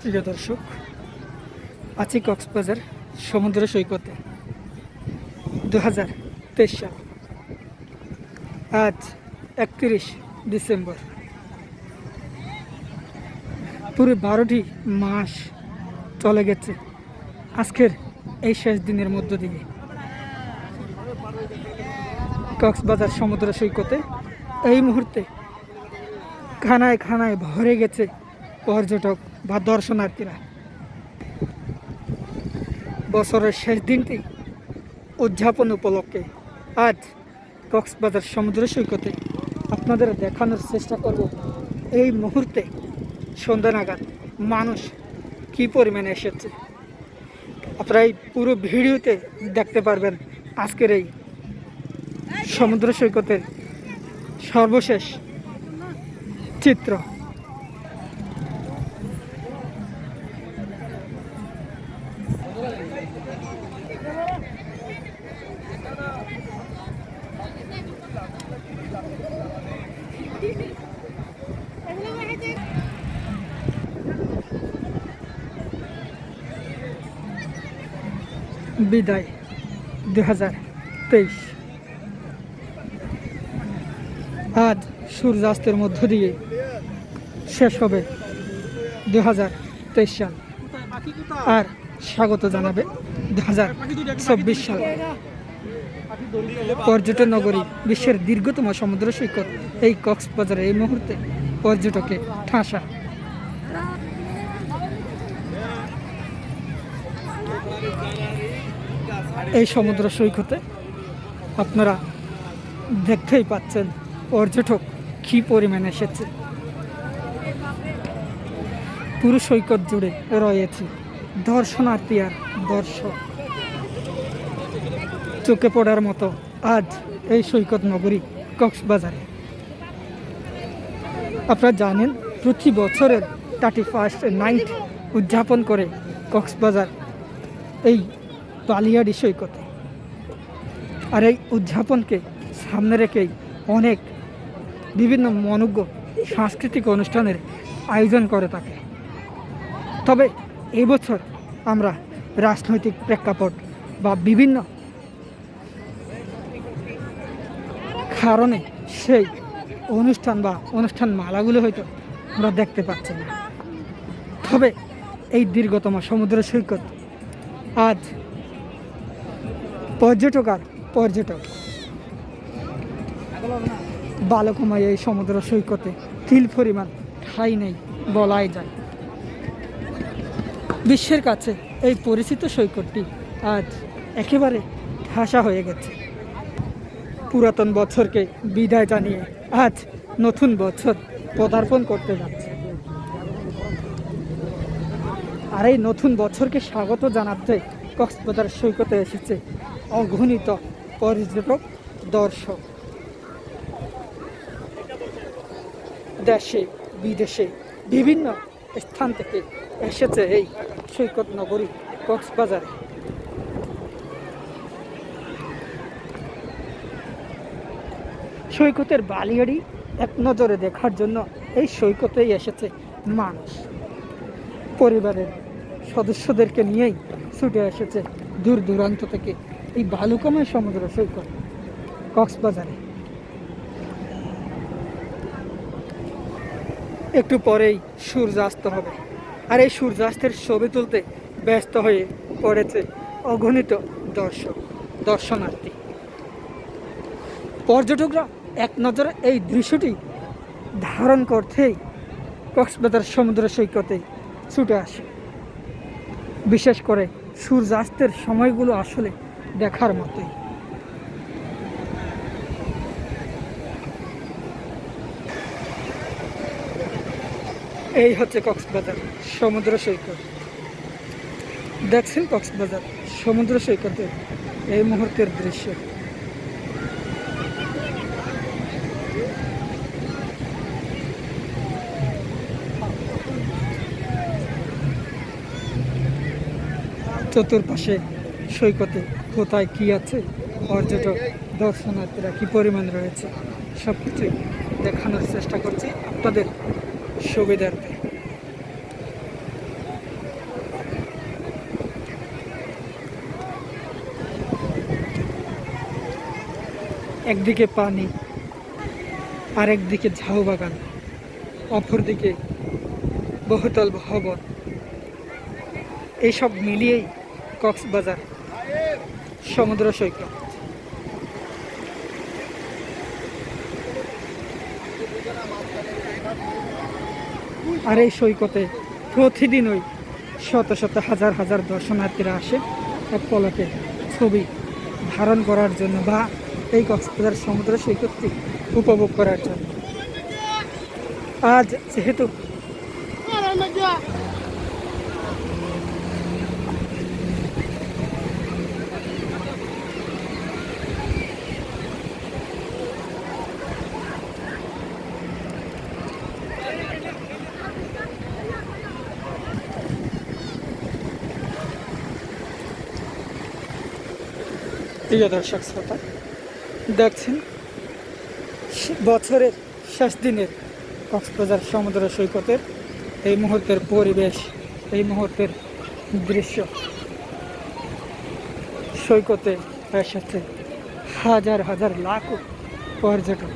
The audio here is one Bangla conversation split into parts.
প্রিয় দর্শক আছি কক্সবাজার সমুদ্র সৈকতে দু হাজার তেইশ সাল আজ একত্রিশ ডিসেম্বর। পুরো বারোটি মাস চলে গেছে আজকের এই শেষ দিনের মধ্য দিয়ে। কক্সবাজার সমুদ্র সৈকতে এই মুহূর্তে খানায় খানায় ভরে গেছে পর্যটক বা দর্শনার্থীরা। বছরের শেষ দিনটি উদযাপন উপলক্ষে আজ কক্সবাজার সমুদ্র সৈকতে আপনাদের দেখানোর চেষ্টা করব। এই মুহূর্তে সন্ধ্যা নাগাদ মানুষ কী পরিমাণে এসেছে? আপনারা এই পুরো ভিডিওতে দেখতে পারবেন আজকের এই সমুদ্র সৈকতের সর্বশেষ চিত্র। বিদায় দু হাজার তেইশ। আজ সূর্যাস্তের মধ্য দিয়ে শেষ হবে দু হাজার তেইশ সাল। আর স্বাগত জানাবে দু হাজার চব্বিশ সাল। পর্যটন নগরী বিশ্বের দীর্ঘতম সমুদ্র সৈকত এই কক্সবাজারে এই মুহূর্তে পর্যটকে ঠাসা। এই সমুদ্র সৈকতে আপনারা দেখতেই পাচ্ছেন পর্যটক কী পরিমাণে এসেছে। পুরো সৈকত জুড়ে রয়েছে দর্শনার্থী আর দর্শক। চোখে পড়ার মতো আজ এই সৈকত নগরী কক্সবাজারে। আপনারা জানেন, প্রতি বছরের থার্টি ফার্স্ট নাইট উদযাপন করে কক্সবাজার। এই বালিয়াডি সৈকতে আর এই উদযাপনকে সামনে রেখেই অনেক বিভিন্ন মনোজ্ঞ সাংস্কৃতিক অনুষ্ঠানের আয়োজন করে থাকে। তবে এবছর আমরা রাজনৈতিক প্রেক্ষাপট বা বিভিন্ন কারণে সেই অনুষ্ঠান বা অনুষ্ঠান মালাগুলো হয়তো আমরা দেখতে পাচ্ছি না। তবে এই দীর্ঘতম সমুদ্র সৈকত আজ পর্যটক আর পর্যটক। বালকময় এই সমুদ্র সৈকতে তিল পরিমাণ ঠাই নেই বলাই যায়। বিশ্বের কাছে এই পরিচিত সৈকতটি আজ একেবারে ঠাসা হয়ে গেছে। পুরাতন বছরকে বিদায় জানিয়ে আজ নতুন বছর পদার্পণ করতে যাচ্ছে। আর এই নতুন বছরকে স্বাগত জানাতে কক্সবাজার সৈকতে এসেছে অগণিত পর্যটক দর্শক। দেশে, বিদেশে বিভিন্ন স্থান থেকে এসেছে এই সৈকত নগরী, কক্সবাজারে। সৈকতের বালিয়াড়ি এক নজরে দেখার জন্য এই সৈকতেই এসেছে মানুষ। পরিবারের সদস্যদেরকে নিয়েই ছুটে এসেছে দূর দূরান্ত থেকে এই বালুকাময় সমুদ্র, সৈকত, কক্সবাজারে। একটু পরেই সূর্যাস্ত হবে। আর এই সূর্যাস্তের ছবি তুলতে ব্যস্ত হয়ে পড়েছে অগণিত দর্শক, দর্শনার্থী। পর্যটকরা এক নজরে এই দৃশ্যটি ধারণ করতেই কক্সবাজার সমুদ্র সৈকতে ছুটে আসে। বিশেষ করে সূর্যাস্তের সময়গুলো আসলে দেখার মতোই। এই হচ্ছে কক্সবাজার সমুদ্র সৈকত। দেখছেন কক্সবাজার সমুদ্র সৈকতের এই মুহূর্তের দৃশ্য। চতুর্পাশে সৈকতে কোথায় কি আছে, পর্যটক, দর্শনার্থীরা কি পরিমাণ রয়েছে সব কিছুই দেখানোর চেষ্টা করছি আপনাদের সুবিধার্থে। একদিকে পানি আর একদিকে ঝাউ বাগান, অপরদিকে বহুতল ভবন। এইসব মিলিয়েই কক্সবাজার সমুদ্র সৈকত। আর এই সৈকতে প্রতিদিনই শত শত হাজার হাজার দর্শনার্থীরা আসে এক পলকে ছবি ধারণ করার জন্য বা এই কক্সবাজার সমুদ্র সৈকতটি উপভোগ করার জন্য। আজ যেহেতু প্রিয় দর্শক শ্রোতা, দেখছেন, বছরের শেষ দিনের কক্সবাজার সমুদ্র সৈকতের এই মুহূর্তের পরিবেশ, এই মুহূর্তের দৃশ্য। সৈকতে এসেছে হাজার হাজার লাখ পর্যটক।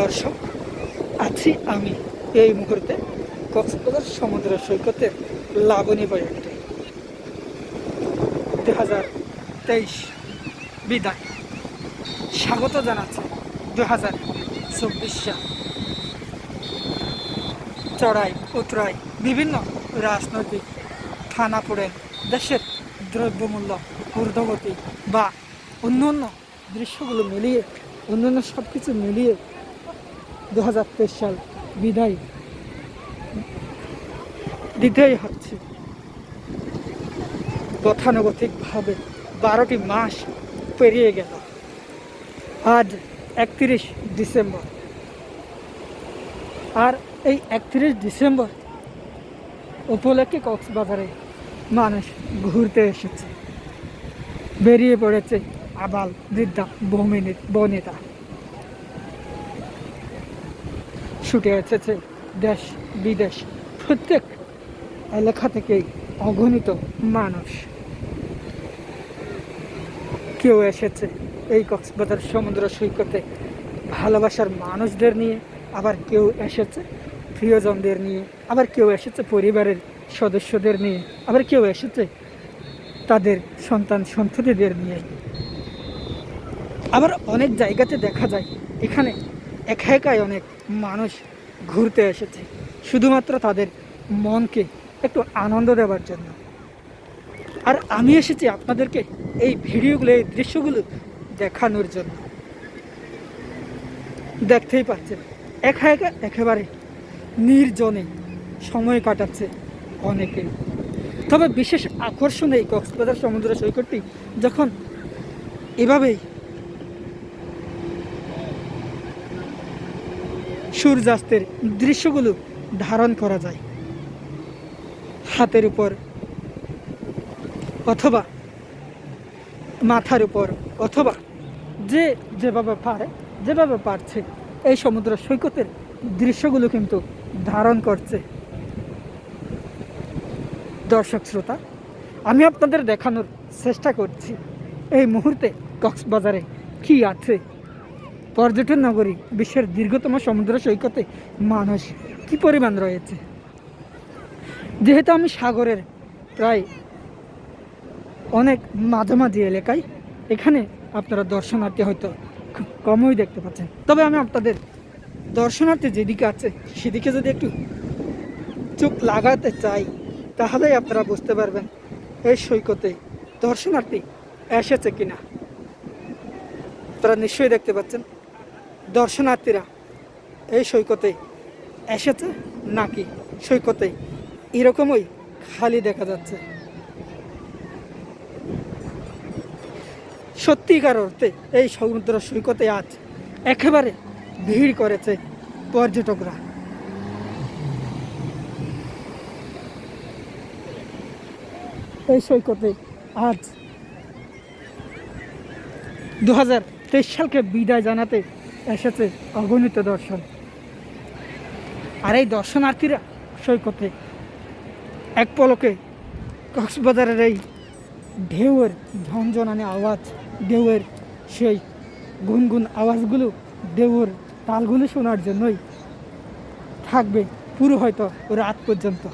দর্শক, আছি আমি এই মুহূর্তে কক্সবাজার সমুদ্র সৈকতের লাবণী পয়েন্টে দু হাজার তেইশ বিদায়। স্বাগত জানাচ্ছে দু হাজার চব্বিশ। সাল চড়াই, উতরাই, বিভিন্ন রাজনৈতিক থানাপুরে দেশের দ্রব্যমূল্য, ঊর্ধ্বগতি বা অন্য অন্য দৃশ্যগুলো মিলিয়ে, অন্যান্য সব কিছু মিলিয়ে দু হাজার তেইশ সাল বিদায়। দিতেই হচ্ছে। গতানুগতিকভাবে বারোটি মাস পেরিয়ে গেল। আজ একত্রিশ ডিসেম্বর। আর এই একত্রিশ ডিসেম্বর উপলক্ষে কক্সবাজারে মানুষ ঘুরতে এসেছে। বেরিয়ে পড়েছে আবাল বৃদ্ধা বমিনী বনিতা। ছুটে এসেছে দেশ বিদেশ। প্রত্যেক এলাকা থেকেই অগণিত মানুষ। কেউ এসেছে এই কক্সবাজার সমুদ্র সৈকতে ভালোবাসার মানুষদের নিয়ে, আবার কেউ এসেছে প্রিয়জনদের নিয়ে, আবার কেউ এসেছে পরিবারের সদস্যদের নিয়ে, আবার কেউ এসেছে তাদের সন্তান সন্ততিদের নিয়ে। আবার অনেক জায়গাতে দেখা যায়, এখানে একা একাই অনেক মানুষ ঘুরতে এসেছে। শুধুমাত্র তাদের মনকে একটু আনন্দ দেওয়ার জন্য। আর আমি এসেছি আপনাদেরকে এই ভিডিওগুলো, এই দৃশ্যগুলো দেখানোর জন্য। দেখতেই পাচ্ছেন একা একা একেবারে নির্জনে সময় কাটাচ্ছে অনেকে। তবে বিশেষ আকর্ষণ এই কক্সবাজার সমুদ্র সৈকতটি যখন এভাবেই সূর্যাস্তের দৃশ্যগুলো ধারণ করা যায়। হাতের উপর অথবা মাথার উপর অথবা যে যেভাবে পারে, যেভাবে পারছে, এই সমুদ্র সৈকতের দৃশ্যগুলো কিন্তু ধারণ করছে। দর্শক শ্রোতা, আমি আপনাদের দেখানোর চেষ্টা করছি। এই মুহূর্তে কক্সবাজারে কি আছে? পর্যটন নগরী বিশ্বের দীর্ঘতম সমুদ্র সৈকতে মানুষ কি পরিমাণ রয়েছে? যেহেতু আমি সাগরের প্রায় অনেক মাঝামাঝি এলাকায়, এখানে আপনারা দর্শনার্থী হয়তো খুব কমই দেখতে পাচ্ছেন। তবে আমি আপনাদের দর্শনার্থী যেদিকে আছে, সেদিকে যদি একটু চোখ লাগাতে চাই, তাহলেই আপনারা বুঝতে পারবেন এই সৈকতে দর্শনার্থী এসেছে কিনা। আপনারা নিশ্চয়ই দেখতে পাচ্ছেন। দর্শনার্থীরা এই সৈকতে এসেছে নাকি সৈকতে? এরকমই খালি দেখা যাচ্ছে। সত্যিকার অর্থে এই সমুদ্র সৈকতে আজ একেবারে ভিড় করেছে পর্যটকরা। এই সৈকতে আজ দু হাজার তেইশ সালকে বিদায় জানাতে এসেছে অগণিত দর্শন। আর এই দর্শনার্থীরা সৈকতে এক পলকে কক্সবাজারের এই ঢেউয়ের ঝনঝনানি আওয়াজ, ঢেউয়ের সেই গুনগুন আওয়াজগুলো, ঢেউয়ের তালগুলো শোনার জন্যই থাকবে পুরো হয়তো রাত পর্যন্ত।